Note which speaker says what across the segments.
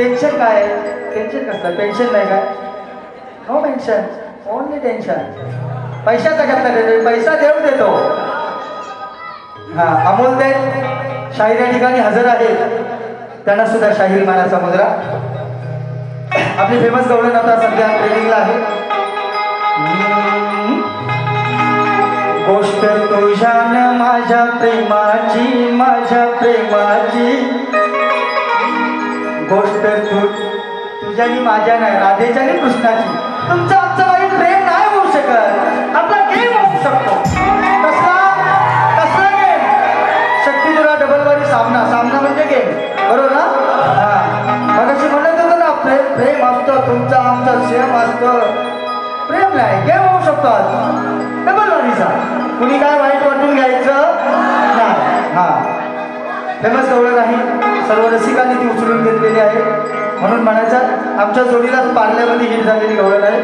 Speaker 1: Tension काय tension कसलं? Pension नाही काय? नो पेन्शन ओनली टेन्शन पैशाचा कसला टेन्शन पैसा देऊ देतो. हा अमोल ते शाहीर या ठिकाणी हजर आहेत. त्यांना सुद्धा शाहीर मानाचा मुद्रा. आपली फेमस गवळण आता सध्या ट्रेनिंगला आहे. गोष्ट तुझ्या माझ्या प्रेमाची माझ्या प्रेमाची. गोष्ट तू तुझ्यानी माझ्या नाही राधेच्या आणि कृष्णाची. तुमचं आमचं काही प्रेम नाही होऊ शकत. आपला गेम होऊ शकतो. कसला? कसला गेम? शक्ती तुला डबल वारी सामना. सामना म्हणजे गेम. बरोबर ना? हा. मग अशी म्हणत होतं ना प्रेम प्रेम असतं तुमचं आमचं सेम असतं. प्रेम नाही गेम होऊ शकतो आज. डबल वारीचा कुणी काय वाईट वाटून घ्यायचं? नाही. हा. फेमस एवढं नाही. सर्व रसिकांनी ती उचलून घेतलेली आहे. म्हणून म्हणायचं आमच्या जोडीलाच पार्ल्यामध्ये हिट झालेली गवळण आहे.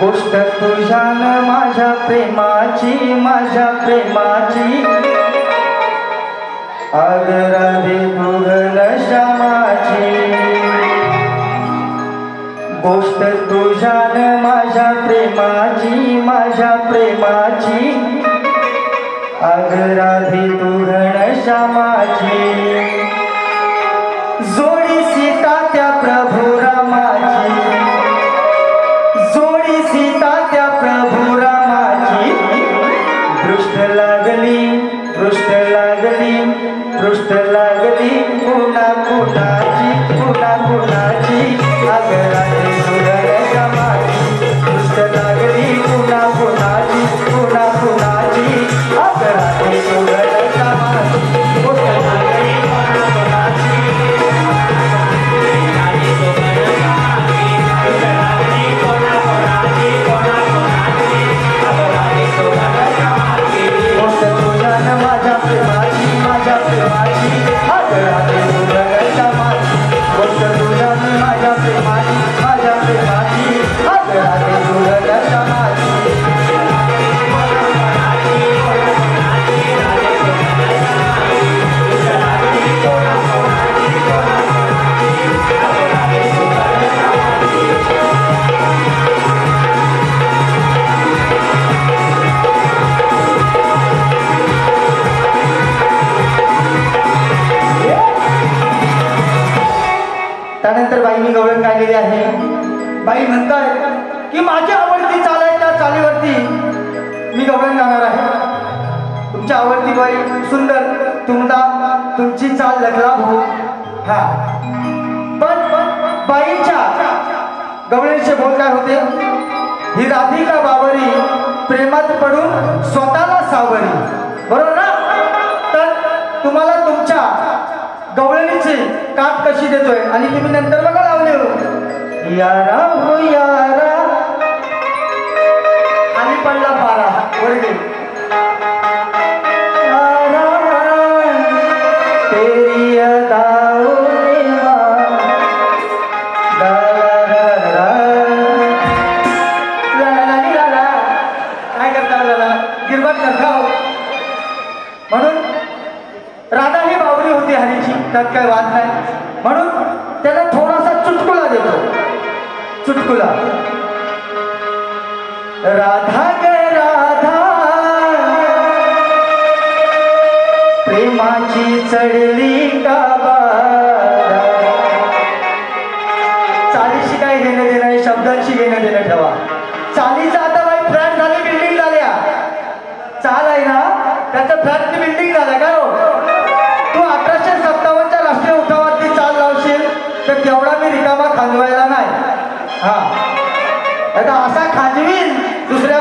Speaker 1: गोष्ट तुझ्यान माझ्या प्रेमाची माझ्या प्रेमाची. आगराधे तुघन श्यामाची. गोष्ट तुझ्यान माझ्या प्रेमाची माझ्या प्रेमाची. आगराधी तू श्यामाची जोडी सीता त्या प्रभू रामा बाई म्हणताय की माझी आवडती चाल आहे त्या चालीवरती. मी गवळण जाणार आहे. तुमची आवडती बाई सुंदर तुमदा तुमची चाल लगला हो. हा. पण बाईच्या गवळणीचे बोल काय होते? ही राधिका बाबरी प्रेमात पडून स्वतःला सावरी. बरोबर ना? तर तुम्हाला तुमच्या गवळणीची काट कशी देतोय? आणि तुम्ही नंतर बघा. यारा हो यारा. आणि पडला पारा वर्गे फ्लॅटची बिल्डिंग झालं काय हो तू अठराशे सत्तावन्नच्या राष्ट्रीय उठावातली चाल लावशील तर तेवढा मी रिकामा खांजवायला नाही. हा. आता असा खांदवीन दुसऱ्या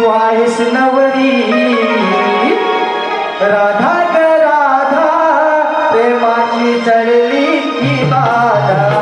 Speaker 1: तू नवरी. राधा राधा प्रेमाची चढली की बाधा.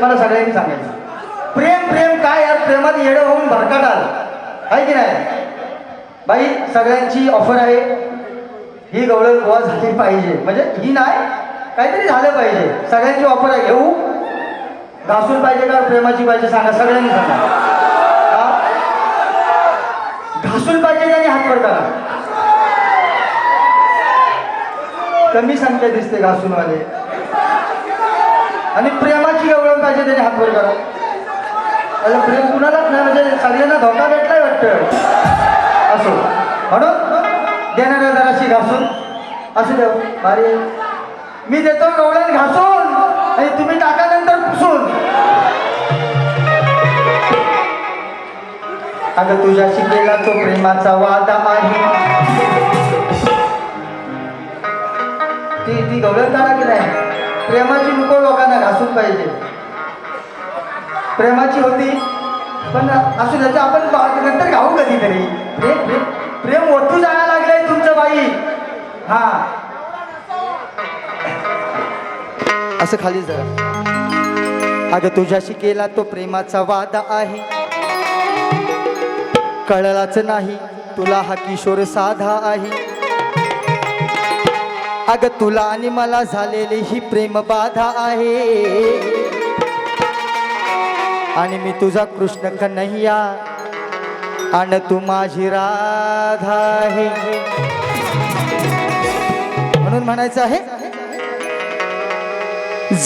Speaker 1: मला सगळ्यांनी सांगायचं प्रेम प्रेम काय यार? प्रेमात येडं होऊन भरकटाल आहे की नाही? बाई सगळ्यांची ऑफर आहे. ही गवळण गोवा झाली पाहिजे. म्हणजे ही नाही काहीतरी झालं पाहिजे. सगळ्यांची ऑफर आहे. घेऊ घासून पाहिजे का? प्रेमाची पाहिजे. सांगा. सगळ्यांनी सांगा. घासून पाहिजे आणि हात वर करा? कमी संख्या दिसते घासूनवाले. आणि प्रेम त्याने हात वर करा त्याचा प्रेम कुणालाच नाही म्हणजे सगळ्यांना धोका भेटलाय वाटतं. असो. म्हणून देणाऱ्या जराशी घासून. असू देऊ भारी मी देतो गवळ्यात घासून. आणि तुम्ही टाका नंतर पुसून. अगं तुझ्याशी केला तो प्रेमाचा वादा आहे ती ती गवळण काढा की नाही? प्रेमाची नको लोकांना घासून पाहिजे. प्रेमाची होती. पण असू द्यायचं आपण नंतर गाऊ कधीतरी प्रेम प्रेम प्रेम ओठू जायला लागलंय तुमचं बाई. हा. असं खाली जरा. अगं तुझ्याशी केला तो प्रेमाचा वादा आहे. कळलाच नाही तुला हा किशोर साधा आहे. अगं तुला आणि मला झालेली ही प्रेम बाधा आहे. आणि मी तुझा कृष्ण कन्हैया आणि तू माझी राधा आहे. म्हणून म्हणायचं आहे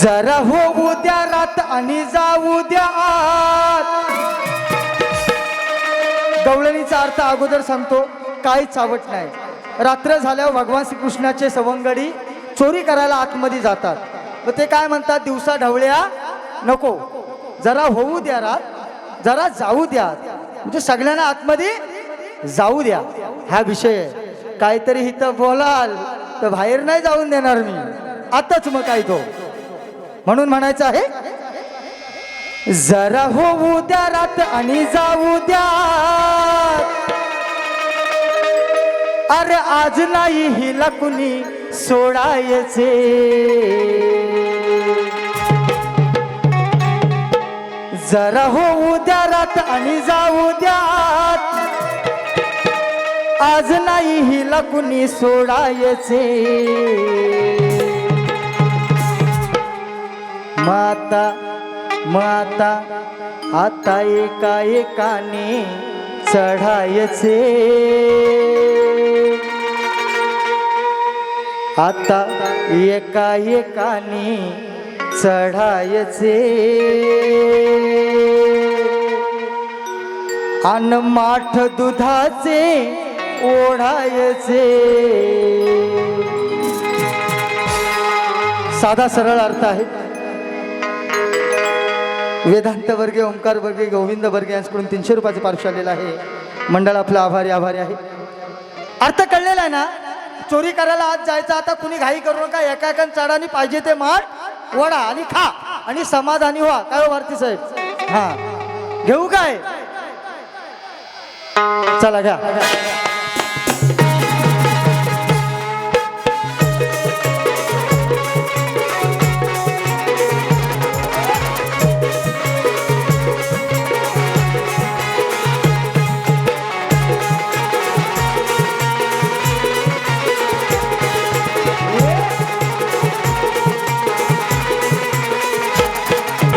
Speaker 1: जरा हो उद्या रात आणि जाऊ द्या आत. गवळणीचा अर्थ अगोदर सांगतो काही चावट नाही. रात्र झाल्यावर भगवान श्रीकृष्णाचे सवंगडी चोरी करायला आतमध्ये जातात. मग ते काय म्हणतात? दिवसा ढवळ्या नको. जरा होऊ द्या रात जरा जाऊ द्या. म्हणजे सगळ्यांना आतमध्ये जाऊ द्या. हा विषय आहे. काहीतरी इथं बोलाल तर बाहेर नाही जाऊन देणार मी. आताच मग काय तो. म्हणून म्हणायचं आहे जरा होऊ द्या रात आणि जाऊ द्या. अरे आज नाही हिला कुणी सोडायचे. जरा होऊ द्या रात आणि जाऊ द्या. आज नाही हिला कुणी सोडायचे. माता माता आता एका एकाने चढायचे. आता एका एकाने चढायचे. अन माठ दुधाचे ओढायचे. साधा सरळ अर्थ आहे. वेदांत वर्गे ओंकार वर्गे गोविंद वर्गे यांच्याकडून तीनशे रुपयाचे पार्श्व आलेलं आहे. मंडळ आपलं आभारी आभारी आहे. अर्थ कळलेला आहे ना? चोरी करायला आज जायचं आता कुणी घाई करू नका. एका एका चढानी पाहिजे ते माठ. वडा आणि खा आणि समाधानी व्हा. काय हो भारती साहेब? हा. घेऊ काय? चला घ्या.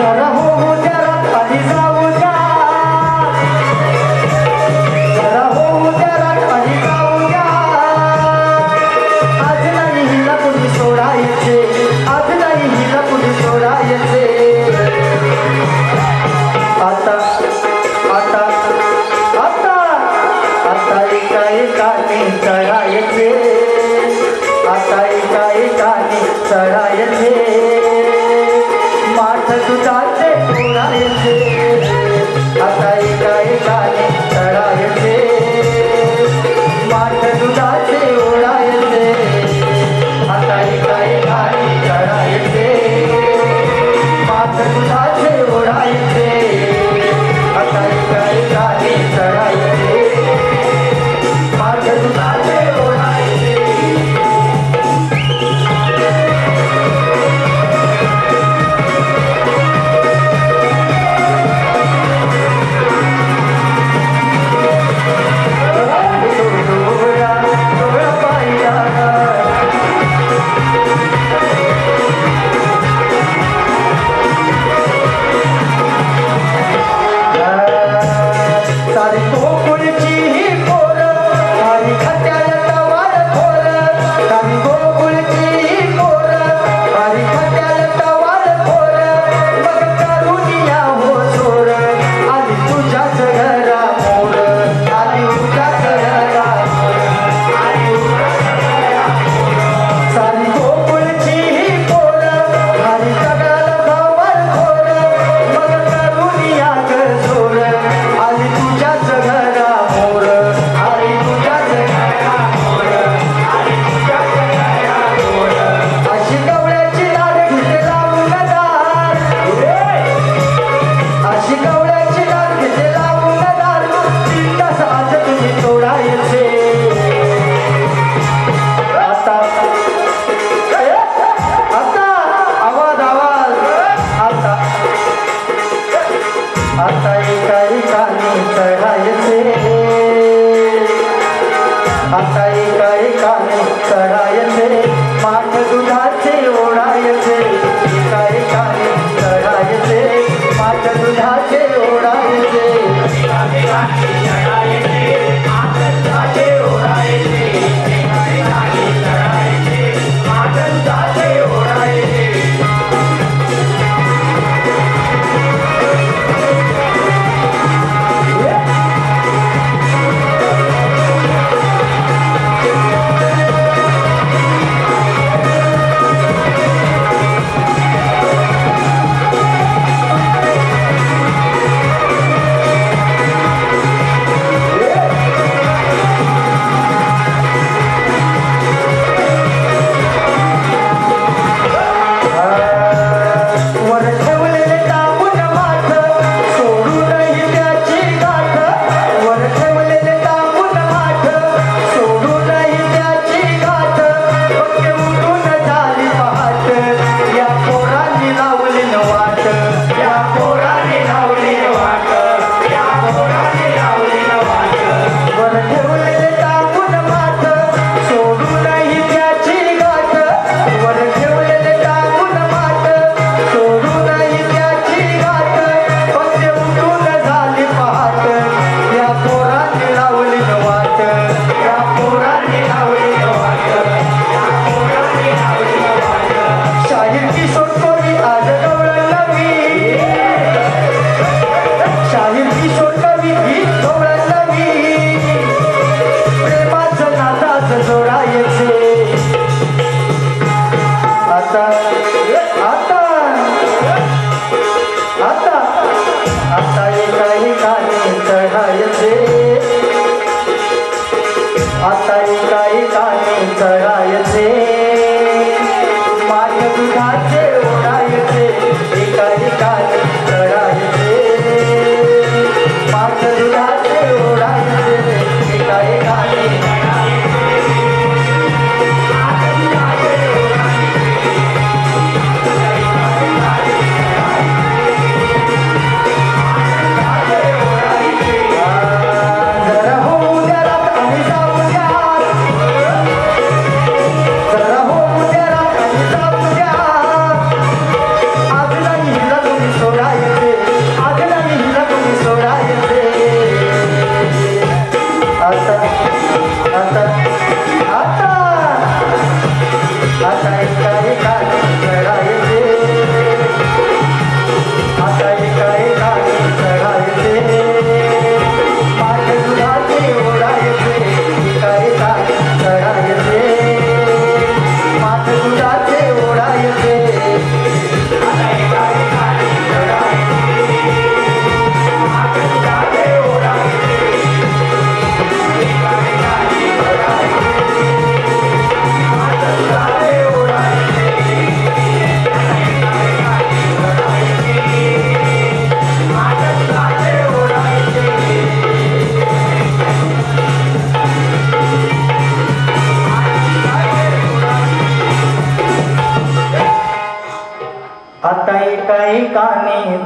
Speaker 1: जरा होऊ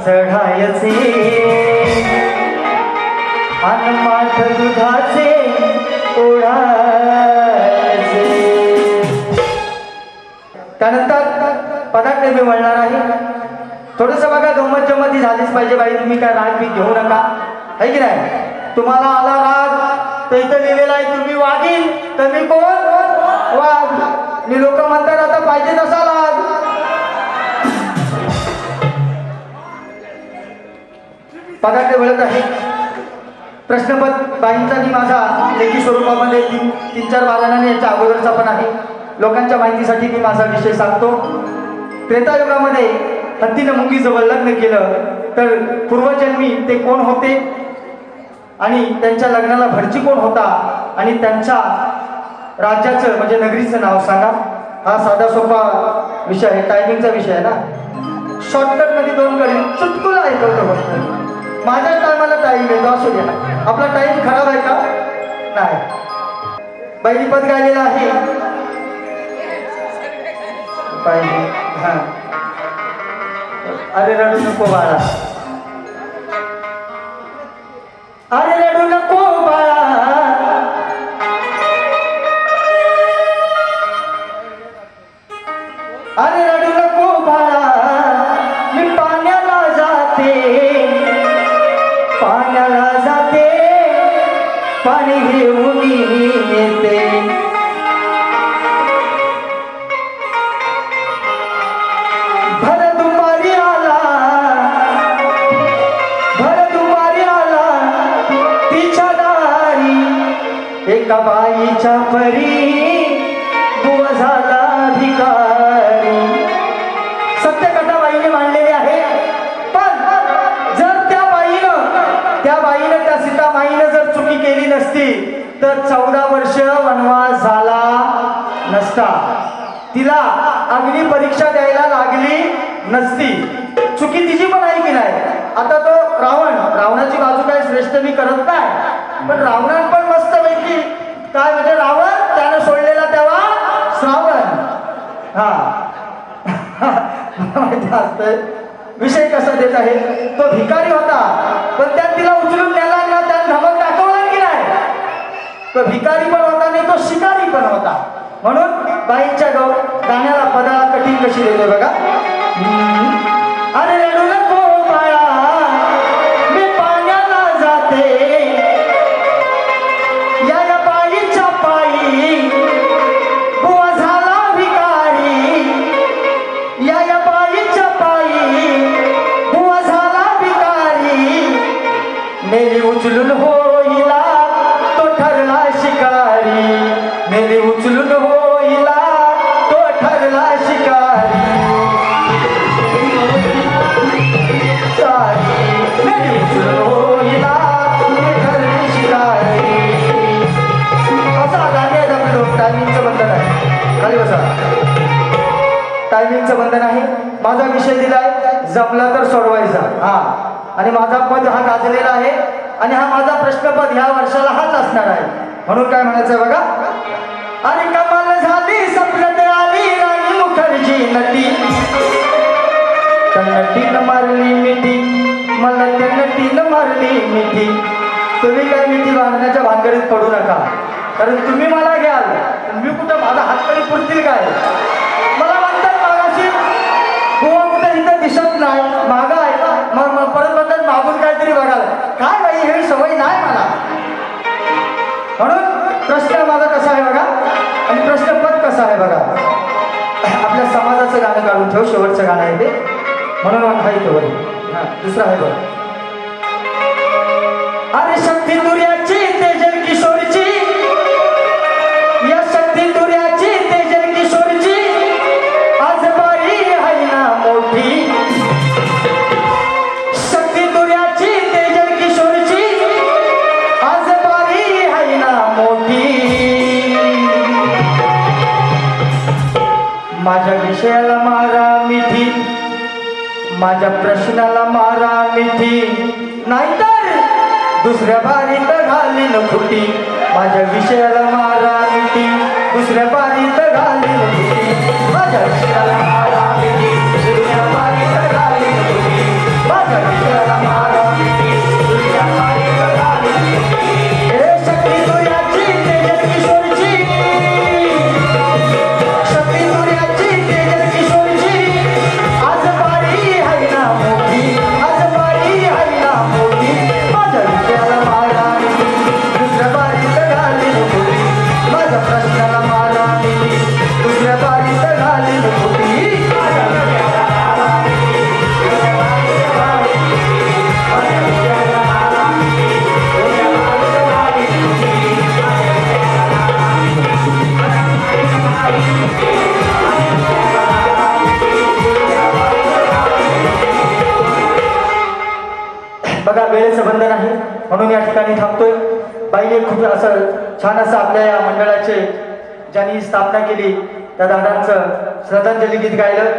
Speaker 1: चढायचे. आणि दुधाचे ओढायचे. त्यानंतर पदार्थ मी म्हणणार आहे. थोडस बघा गमत जमती झालीच पाहिजे बाई तुम्ही काय राग मी घेऊ नका. है की नाही? तुम्हाला आला राग तर इथं लिहिलेला आहे तुम्ही वागील तर मी कोण? वाघ मी लोक म्हणतात आता पाहिजे तसा पदार्थ वळत आहे. प्रश्नपद बाईंचा आणि माझा लेखी स्वरूपामध्ये तीन तीन चार बाराने याच्या अगोदरचा पण आहे. लोकांच्या माहितीसाठी मी माझा विषय सांगतो. त्रेतायुगामध्ये हत्तीनं मुंगीजवळ लग्न केलं तर पूर्वजन्मी ते कोण होते? आणि त्यांच्या लग्नाला भरची कोण होता? आणि त्यांच्या राज्याचं म्हणजे नगरीचं नाव सांगा. हा साधा सोपा विषय आहे टायमिंगचा विषय आहे ना. शॉर्टकटमध्ये दोन कडे चुटकुला ऐकवतो फक्त. माझ्या टायमाला टाईम येतो असू द्या. आपला टाईम खराब आहे का? नाही. बैलीपद गायलेला आहे. पाहिजे हा. अरे रडू नको बाळा. तर चौदा वर्ष वनवास झाला नसता. तिला अग्नी परीक्षा द्यायला लागली नसती. चुकी तिची पण आहे की नाही? आता तो रावण रावणाची बाजू काय श्रेष्ठ मी करत नाही. पण रावणान पण मस्त पैकी काय म्हणजे रावण हा. माहिती असतंय. विषय कसा देत आहे? तो भिकारी होता पण त्यात तिला उचलून नेला ना त्यात धमक दाखवला की नाही? तो भिकारी पण होता नाही तो शिकारी पण होता. म्हणून बाईंच्या गाण्याला पदा कठीण कशी देते बघा. अरे बंधन आहे माझा विषय दिलाय जमला तर सोडवायचा. हा. आणि माझा पद हा गाजलेला आहे. आणि हा माझा प्रश्नपद ह्या वर्षाला हाच असणार आहे. म्हणून काय म्हणायचं बघा? अरे कमाल झाली स्वप्नात आली राणी मुखर्जी नटी. नटीन मारली मिठी मला त्या नटीन मारली मिठी. तुम्ही काय मिठी मारण्याच्या भानगडीत पडू नका. कारण तुम्ही मला घ्याल. पण मी कुठं माझा हातकडी पुरतील काय? दिसत नाही मग मग परत म्हणतात मागून काहीतरी बघाल काय बाई हे सवय नाही मला. म्हणून प्रश्न माझा कसा आहे बघा? आणि प्रश्नपद कसा आहे बघा? आपल्या समाजाचं गाणं काढून ठेव शेवटचं गाणं आहे ते. म्हणून हा दुसरं आहे बघ. अरे माझ्या प्रश्नाला मारा मिठी. नाहीतर दुसऱ्या बारीत घालीन खुटी. माझ्या विषयाला मारा मिठी. दुसऱ्या बारीत घालीन खुटी. माझ्या विषयाला मारा मिठी. दुसऱ्या बारीत घालीन खुटी. माझ्या स्थापना केली. त्या दादांचं श्रद्धांजली गीत गायलं.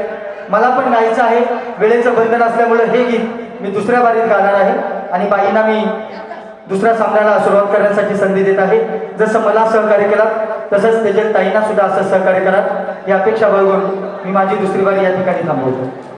Speaker 1: मला पण गायचं आहे. वेळेचं बंधन असल्यामुळं हे गीत मी दुसऱ्या बारीत गाणार आहे. आणि बाईंना मी दुसऱ्या सामन्याला सुरुवात करण्यासाठी संधी देत आहे. जसं मला सहकार्य केला तसंच त्याच्या ताईंना सुद्धा असं सहकार्य करा ही अपेक्षा बळगून मी माझी दुसरी बारी या ठिकाणी थांबवतो.